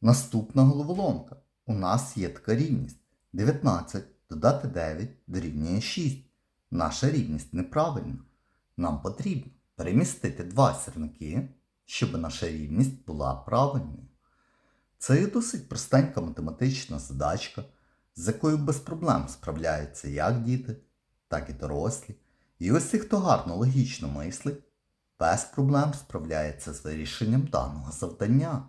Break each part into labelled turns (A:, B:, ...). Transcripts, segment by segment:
A: Наступна головоломка. У нас є така рівність. 19 додати 9 дорівнює 6. Наша рівність неправильна. Нам потрібно перемістити два сірники, щоб наша рівність була правильною. Це є досить простенька математична задачка, з якою без проблем справляються як діти, так і дорослі. І ось ті, хто гарно логічно мислить, без проблем справляється з вирішенням даного завдання.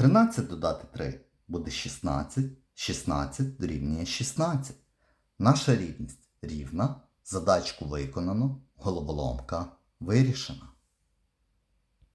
A: 13 додати 3 буде 16, 16 дорівнює 16. Наша рівність рівна, задачку виконано, головоломка вирішена.